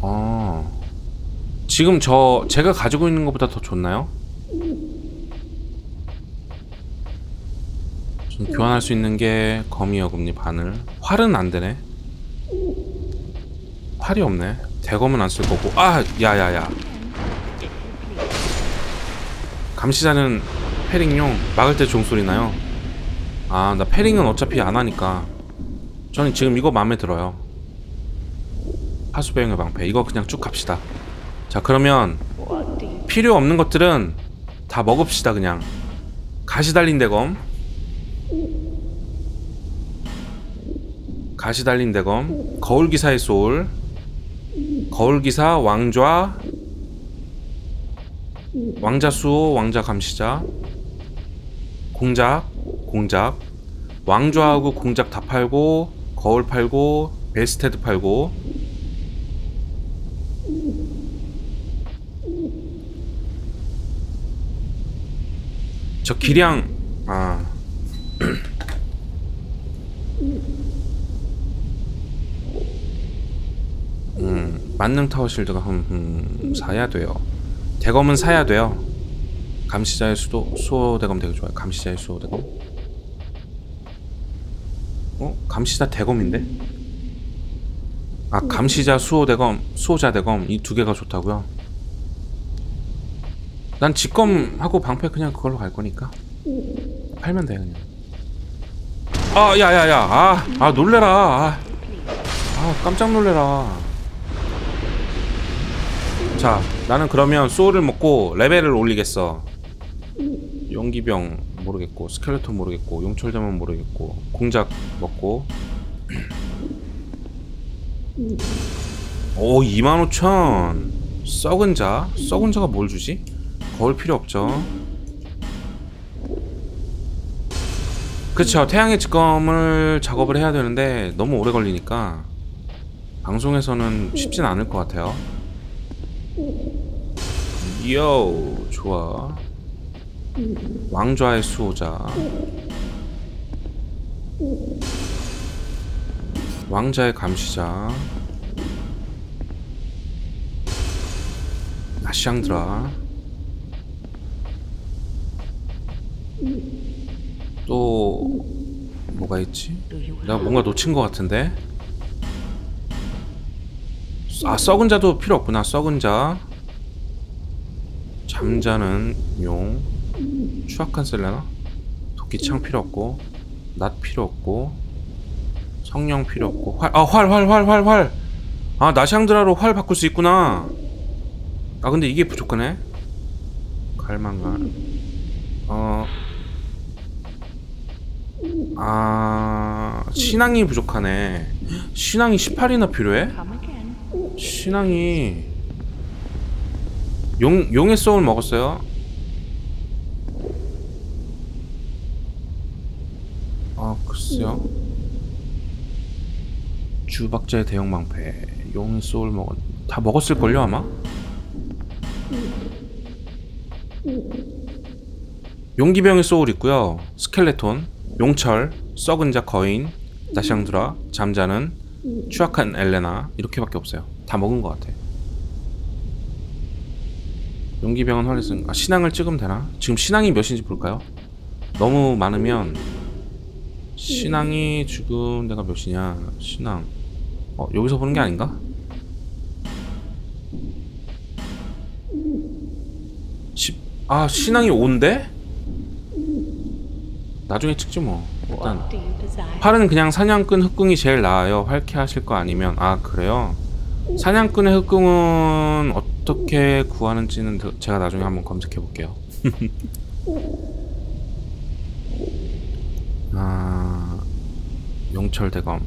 어. 지금 저 제가 가지고 있는 것보다 더 좋나요? 전 교환할 수 있는 게 거미 어금니 바늘. 활은 안 되네. 활이 없네. 대검은 안 쓸 거고. 아, 야야야. 감시자는 패링용 막을 때 종소리 나요. 아, 나 패링은 어차피 안 하니까. 저는 지금 이거 마음에 들어요. 하수배영의 방패. 이거 그냥 쭉 갑시다. 자, 그러면 필요 없는 것들은 다 먹읍시다, 그냥. 가시 달린 대검. 가시 달린 대검. 거울 기사의 소울. 거울 기사 왕좌. 왕자 수호, 왕자 감시자. 공작, 공작. 왕좌하고 공작 다 팔고 거울 팔고 베스테드 팔고 저 기량 아 음, 만능 타워 실드가 흠, 흠, 사야 돼요. 대검은 사야 돼요. 감시자의 수도 수호 대검 되게 좋아요. 감시자의 수호 대검. 어? 감시자 대검인데? 아 감시자 수호 대검 수호자 대검 이 두 개가 좋다고요? 난 직검하고 방패 그냥 그걸로 갈 거니까 팔면 돼 그냥. 아 야야야 아, 아 놀래라 아, 아 깜짝 놀래라. 자 나는 그러면 소울을 먹고 레벨을 올리겠어. 용기병 모르겠고 스켈레톤 모르겠고 용철대만 모르겠고 공작 먹고. 오 25,000 썩은 자? 썩은 자가 뭘 주지? 거울 필요 없죠. 그쵸. 태양의 직검을 작업을 해야 되는데 너무 오래 걸리니까 방송에서는 쉽진 않을 것 같아요. 요 좋아 왕좌의 수호자. 왕자의 감시자. 나샹드라. 또 뭐가 있지? 내가 뭔가 놓친 것 같은데? 아 썩은 자도 필요 없구나 썩은 자. 잠자는 용 추악한 셀레나 도끼 창 필요 없고 낫 필요 없고 성령 필요 없고 활 아 활 활 활 활 활 아 나샹드라로 활 바꿀 수 있구나 아 근데 이게 부족하네 갈망갈 어 아, 신앙이 부족하네. 신앙이 18이나 필요해? 신앙이 용 용의 소울 먹었어요? 아, 글쎄요. 주박자의 대형 방패, 용의 소울 먹었 다 먹었을 걸요, 아마? 용기병의 소울 있고요. 스켈레톤, 용철, 썩은 자 거인, 나샹드라, 잠자는, 추악한 엘레나 이렇게밖에 없어요. 다 먹은 것 같아. 용기병은 활리슨. 아 신앙을 찍으면 되나? 지금 신앙이 몇인지 볼까요? 너무 많으면 신앙이 지금 내가 몇이냐? 신앙. 어 여기서 보는 게 아닌가? 10. 아 신앙이 5인데? 나중에 찍지 뭐. 일단 활은 그냥 사냥꾼 흑궁이 제일 나아요. 활캐하실 거 아니면 아 그래요? 사냥꾼의 흑궁은 어떻게 구하는지는 더- 제가 나중에 한번 검색해 볼게요. 아 용철 대검.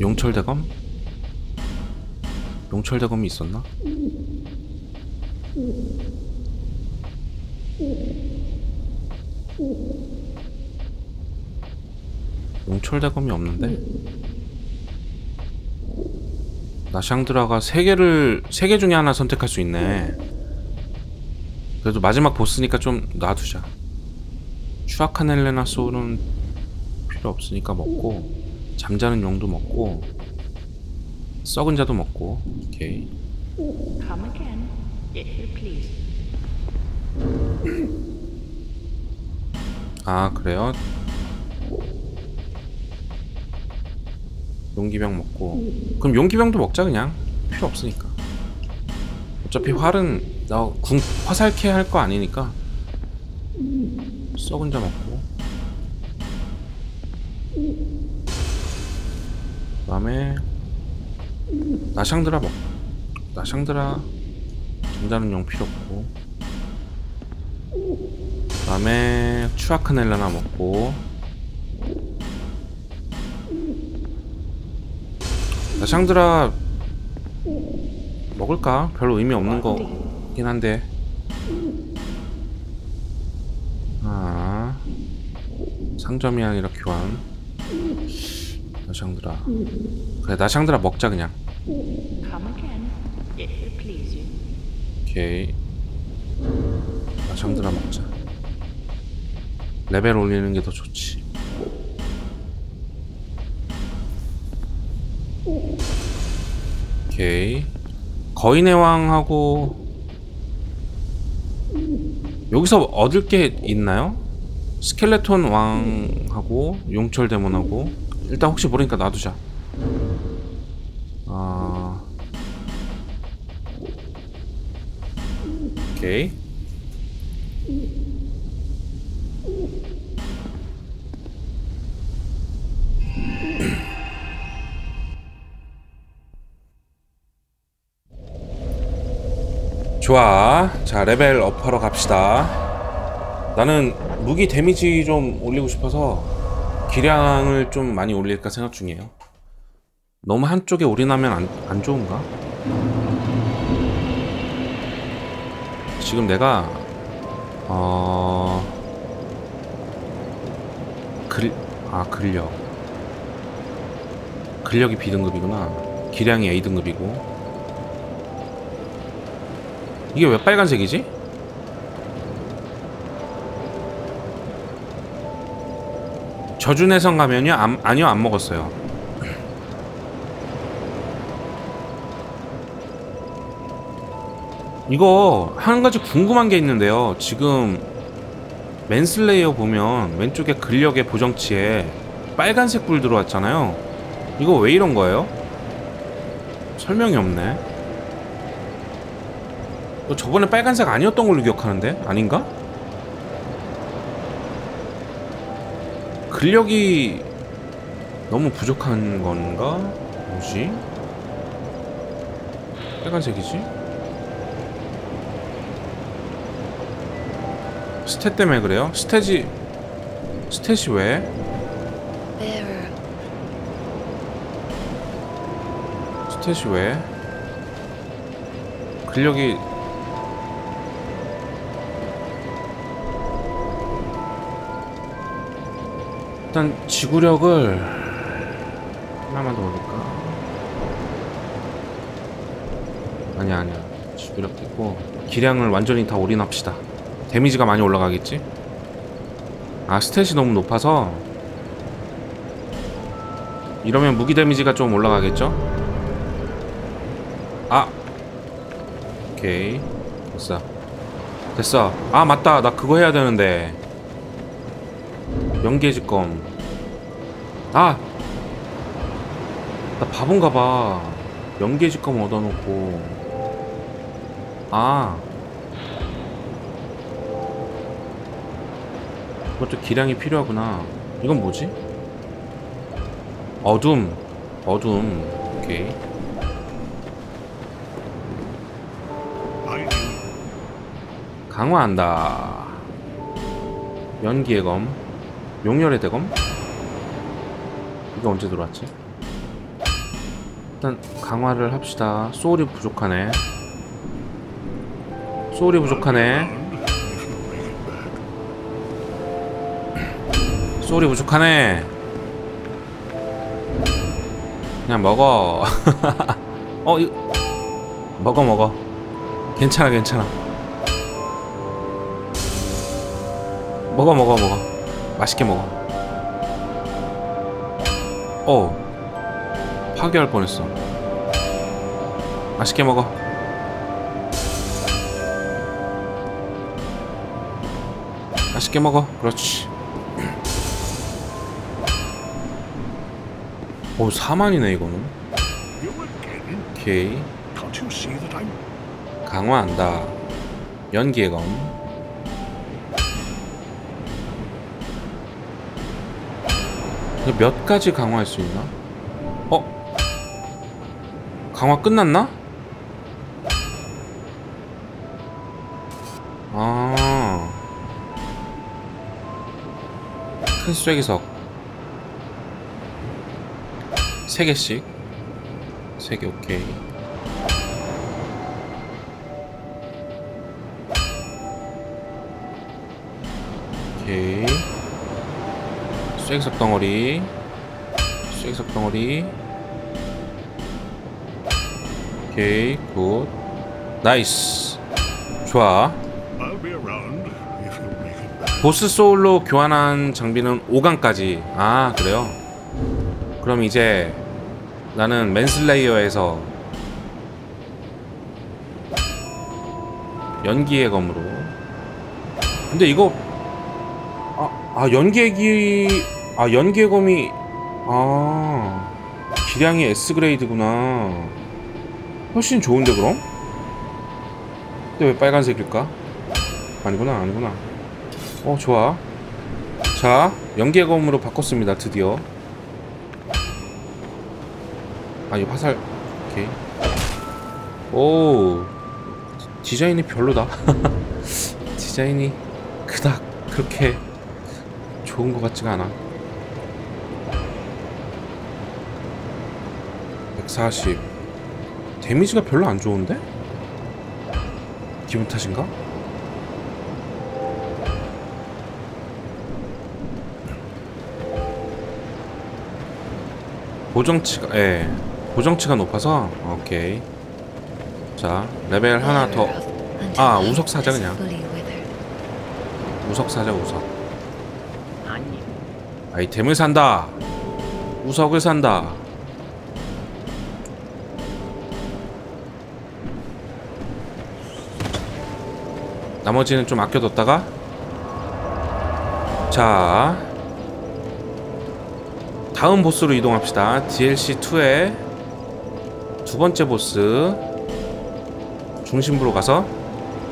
용철 대검? 용철 대검이 있었나? 용철 대검이 없는데? 나샹드라가 세 개를 세개 중에 하나 선택할 수 있네. 그래도 마지막 보스니까 좀 놔두자. 추악한 헬레나 소울은 필요 없으니까 먹고 잠자는 용도 먹고 썩은 자도 먹고 오케이 Come again, if you please. 아 그래요? 용기병 먹고. 그럼 용기병도 먹자 그냥. 필요 없으니까. 어차피 활은 나 궁 화살캐 할 거 아니니까. 썩은 자 먹고 그 다음에 나샹드라 먹 나샹드라 잠자는 용 필요 없고 그 다음에 추아크넬라나 먹고 나샹드라 먹을까? 별로 의미 없는 거긴 한데 아 상점이 아니라 교환 나샹드라. 그래 나샹드라 먹자 그냥. 오케이. 나샹드라 먹자. 레벨 올리는 게 더 좋지. 오케이. 거인의 왕하고 여기서 얻을 게 있나요? 스켈레톤 왕하고 용철 데몬하고 일단 혹시 모르니까 놔두자. 아. 오케이. 좋아. 자 레벨 업하러 갑시다. 나는 무기 데미지 좀 올리고 싶어서 기량을 좀 많이 올릴까 생각 중이에요 너무 한쪽에 올인하면 안, 안 좋은가? 지금 내가 어... 글... 아 근력 근력이 B등급이구나 기량이 A등급이고 이게 왜 빨간색이지? 저준해성 가면요? 안, 아니요 안 먹었어요 이거 한 가지 궁금한 게 있는데요 지금 맨슬레이어 보면 왼쪽에 근력의 보정치에 빨간색 불 들어왔잖아요 이거 왜 이런 거예요? 설명이 없네 너 저번에 빨간색 아니었던 걸로 기억하는데? 아닌가? 근력이 너무 부족한 건가? 뭐지? 빨간색이지? 스탯 때문에 그래요? 스탯이 스탯이 왜? 스탯이 왜? 근력이 일단 지구력을 하나만 더 올릴까? 아니야 아니야. 지구력 됐고 기량을 완전히 다 올인합시다. 데미지가 많이 올라가겠지? 아 스탯이 너무 높아서 이러면 무기 데미지가 좀 올라가겠죠? 아! 오케이. 됐어. 됐어. 아 맞다. 나 그거 해야 되는데 연계직검. 아! 나 바본가봐. 연계직검 얻어놓고. 아! 그것도 기량이 필요하구나. 이건 뭐지? 어둠. 어둠. 오케이. 강화한다. 연기의 검 용열의 대검? 이게 언제 들어왔지? 일단 강화를 합시다. 소울이 부족하네. 소울이 부족하네. 소울이 부족하네. 그냥 먹어. 어 이거 먹어 먹어. 괜찮아 괜찮아. 먹어 먹어 먹어 맛있게 먹어. 어 파괴할 뻔했어. 맛있게 먹어. 맛있게 먹어. 그렇지. 오 4만이네 이거는? 오케이. 강화한다. 연기의 검 몇 가지 강화할 수 있나? 어? 강화 끝났나? 아. 큰 쐐기석. 세 개씩. 세 개, 오케이. 오케이. 쐐기석 덩어리. 쐐기석 덩어리. 오케이, 굿. 나이스. 좋아. 보스 소울로 교환한 장비는 5강까지. 아, 그래요? 그럼 이제 나는 맨슬레이어에서 연기의 검으로. 근데 이거 아, 아 연기의 기... 아 연기의 검이 아 기량이 S 그레이드구나. 훨씬 좋은데 그럼? 근데 왜 빨간색일까? 아니구나 아니구나. 어 좋아 자 연기의 검으로 바꿨습니다 드디어 아이 화살 오 디자인이 별로다 디자인이 그닥 그렇게 좋은 것 같지가 않아 140 데미지가 별로 안 좋은데? 기분 탓인가? 보정치가 예 보정치가 높아서 오케이 자 레벨 하나 더 Until 아, hope 우석 사자 그냥. 우석 사자 우석 아이템을 산다 우석을 산다 나머지는 좀 아껴뒀다가. 자. 다음 보스로 이동합시다. DLC2의 두 번째 보스. 중심부로 가서.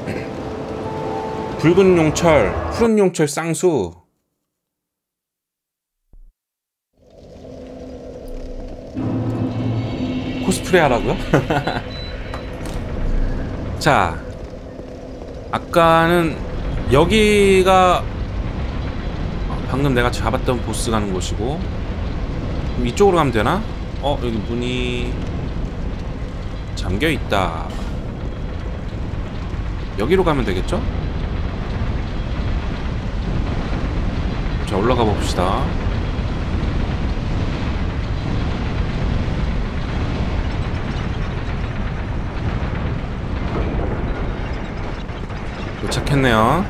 붉은 용철 푸른 용철 쌍수. 코스프레 하라고요? 자 아까는 여기가 방금 내가 잡았던 보스 가는 곳이고 이쪽으로 가면 되나? 어 여기 문이 잠겨 있다 여기로 가면 되겠죠? 자 올라가 봅시다 도착했네요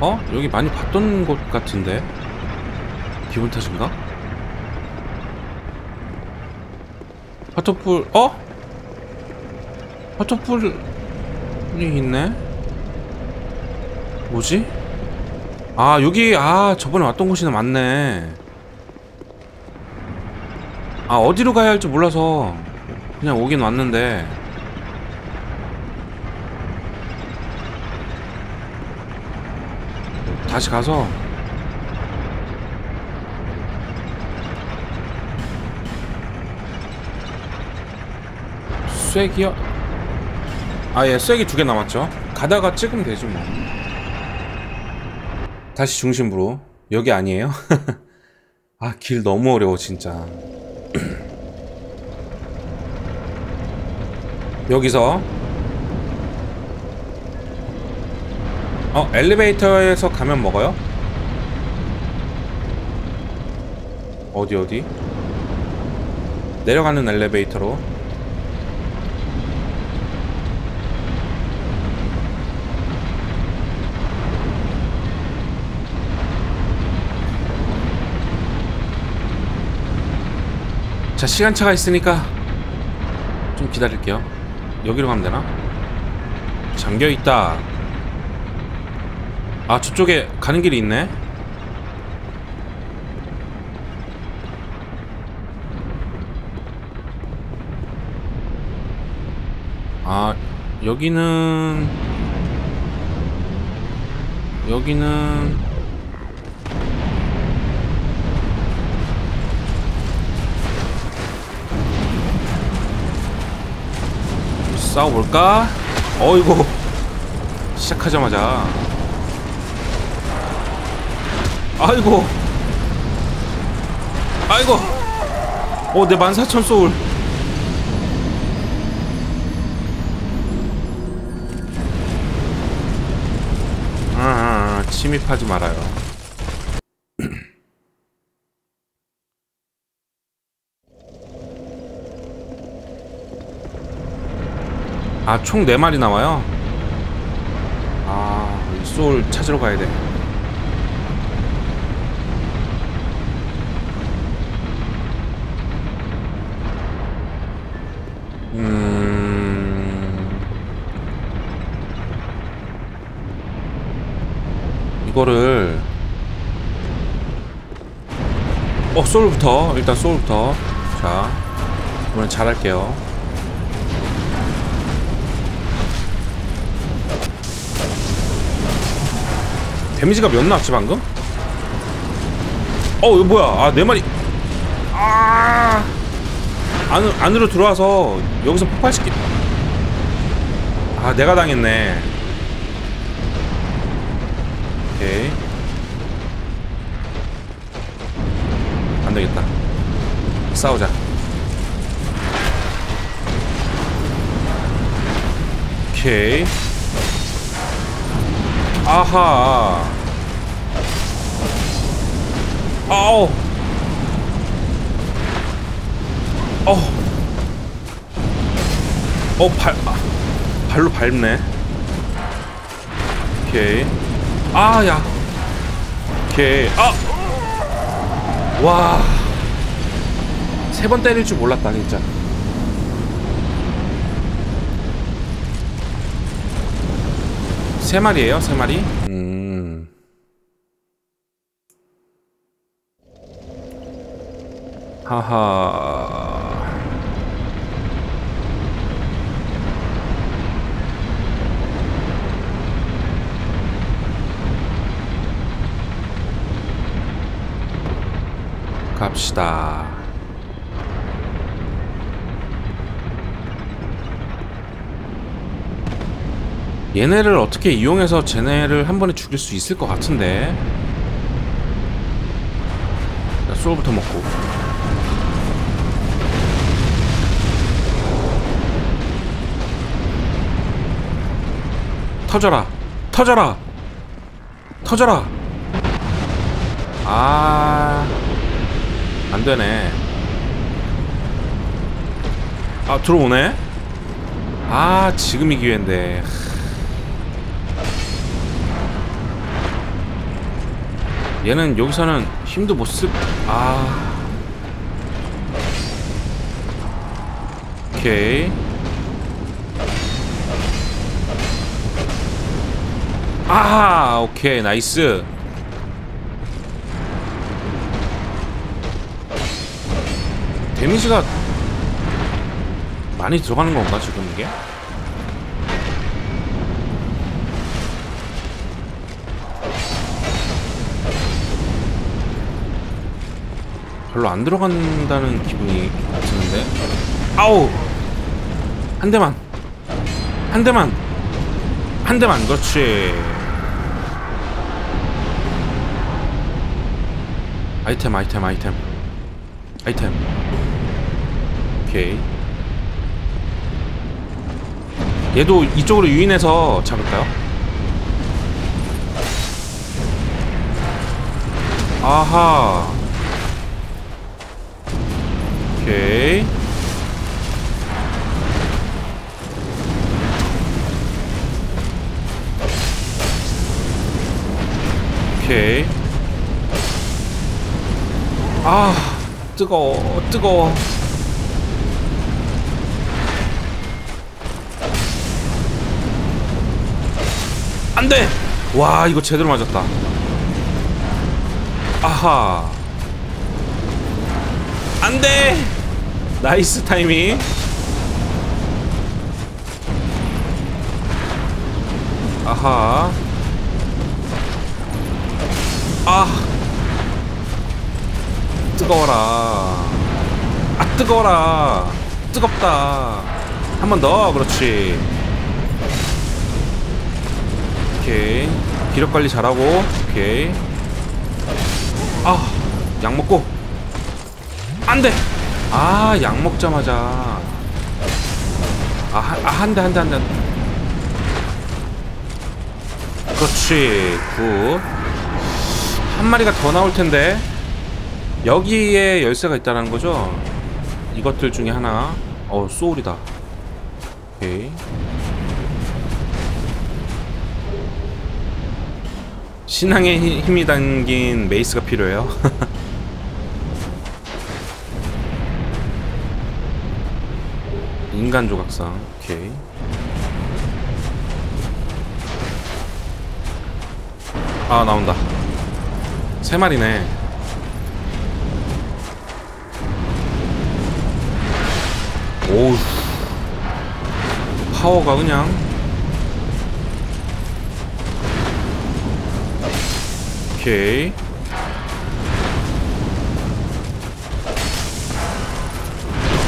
어? 여기 많이 봤던 곳 같은데 기분 탓인가? 화토풀 어? 화토풀이 있네 뭐지? 아 여기 아 저번에 왔던 곳이나 맞네 아 어디로 가야 할지 몰라서 그냥 오긴 왔는데 다시 가서. 쐐기요? 아예 쐐기 두 개 남았죠. 가다가 찍으면 되지 뭐. 다시 중심부로. 여기 아니에요? 아 길 너무 어려워 진짜. 여기서 어 엘리베이터에서 가면 먹어요? 어디 어디? 내려가는 엘리베이터로 자 시간차가 있으니까 좀 기다릴게요 여기로 가면 되나? 잠겨있다 아 저쪽에 가는 길이 있네 아 여기는 여기는 싸워볼까? 어이구 시작하자마자 아이고 아이고 어내 14,000 소울 아, 아, 아, 침입하지 말아요 아, 총 4마리 나와요? 아, 이 소울 찾으러 가야 돼. 음... 이거를 어 소울부터. 일단 소울부터. 자 이번엔 잘할게요. 데미지가 몇 나왔지 방금? 어 이거 뭐야? 아네 마리. 아 안, 안으로 들어와서 여기서 폭발시키 아 내가 당했네. 오케이. 안되겠다. 싸우자. 오케이. 아하. 아우 어. 어, 발, 아, 발로 밟네. 오케이. 아, 야. 오케이. 아! 와. 세 번 때릴 줄 몰랐다, 진짜. 세 마리예요, 세 마리? 음. 하하. 갑시다. 얘네를 어떻게 이용해서 쟤네를 한 번에 죽일 수 있을 것 같은데. 자, 소울부터 먹고. 터져라! 터져라! 터져라! 아, 안 되네. 아, 들어오네? 아, 지금이 기회인데. 얘는 여기서는 힘도 못 쓰, 아. 오케이. 아, 오케이, 나이스. 데미지가 많이 들어가는 건가 지금 이게? 별로 안 들어간다는 기분이 드는데. 아우! 한 대만. 한 대만. 한 대만 그렇지. 아이템 아이템 아이템. 아이템 오케이. 얘도 이쪽으로 유인해서 잡을까요? 아하. 오케이. 오케이. 아 뜨거워 뜨거워 안돼. 와 이거 제대로 맞았다. 아하. 안돼. 나이스 타이밍. 아하. 아. 뜨거워라. 아 뜨거워라. 뜨겁다. 한 번 더. 그렇지 오케이. 기력 관리 잘하고. 오케이. 아약 먹고. 안돼. 아약 먹자마자. 아한대 한 대 한 대. 그렇지. 굿. 한 마리가 더 나올 텐데. 여기에 열쇠가 있다는 거죠? 이것들 중에 하나. 어 소울이다. 오케이 신앙의 힘- 힘이 담긴 메이스가 필요해요. 인간 조각상. 오케이. 아 나온다. 세 마리네. 오우. 파워가 그냥 오케이.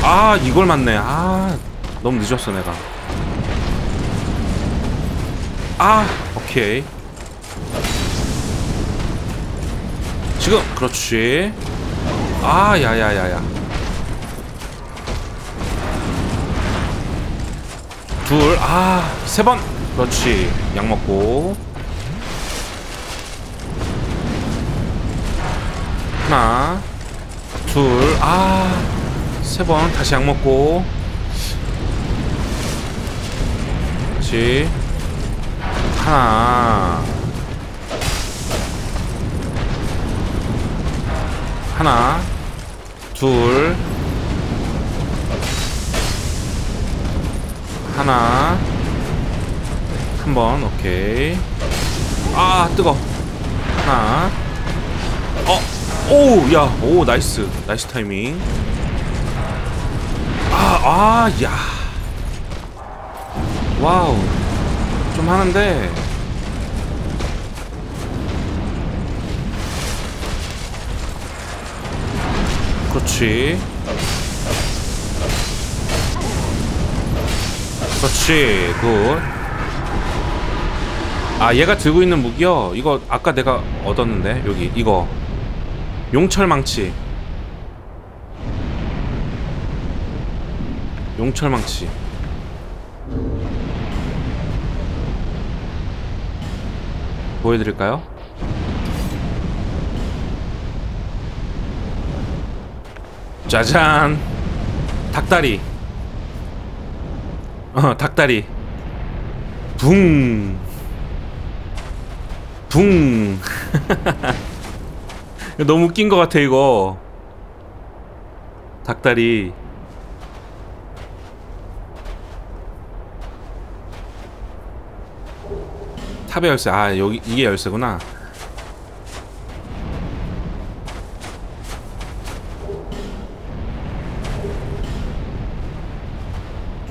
아, 이걸 맞네. 아, 너무 늦었어, 내가. 아, 오케이. 지금, 그렇지. 아, 야야야야. 둘, 아, 세 번. 그렇지. 약 먹고. 하나, 둘, 아, 세 번 다시 약 먹고. 그렇지. 하나, 하나, 둘, 하나, 한 번, 오케이. 아, 뜨거. 하나, 어, 오, 야, 오, 나이스, 나이스 타이밍. 아, 아, 야, 와우, 좀 하는데. 그렇지. 그렇지, 굿. 아, 얘가 들고 있는 무기요. 이거 아까 내가 얻었는데 여기 이거. 용철 망치. 용철 망치. 보여드릴까요? 짜잔. 닭다리. 어, 닭다리. 붕. 붕. 너무 웃긴 것 같아 이거. 닭다리. 탑의 열쇠. 아 여기 이게 열쇠구나.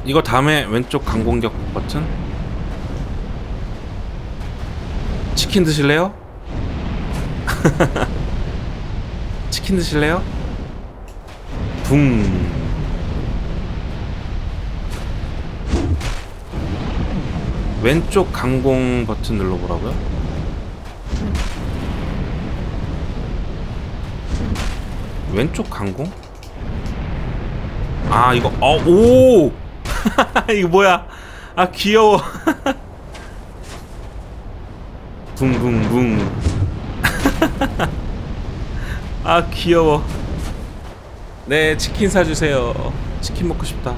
이거 다음에 왼쪽 강공격 버튼? 치킨 드실래요? 치킨 드실래요? 붕. 왼쪽 강공 버튼 눌러보라고요? 왼쪽 강공? 아 이거 어 오! 이거 뭐야? 아 귀여워. 붕붕붕. 아 귀여워. 네 치킨 사주세요. 치킨 먹고 싶다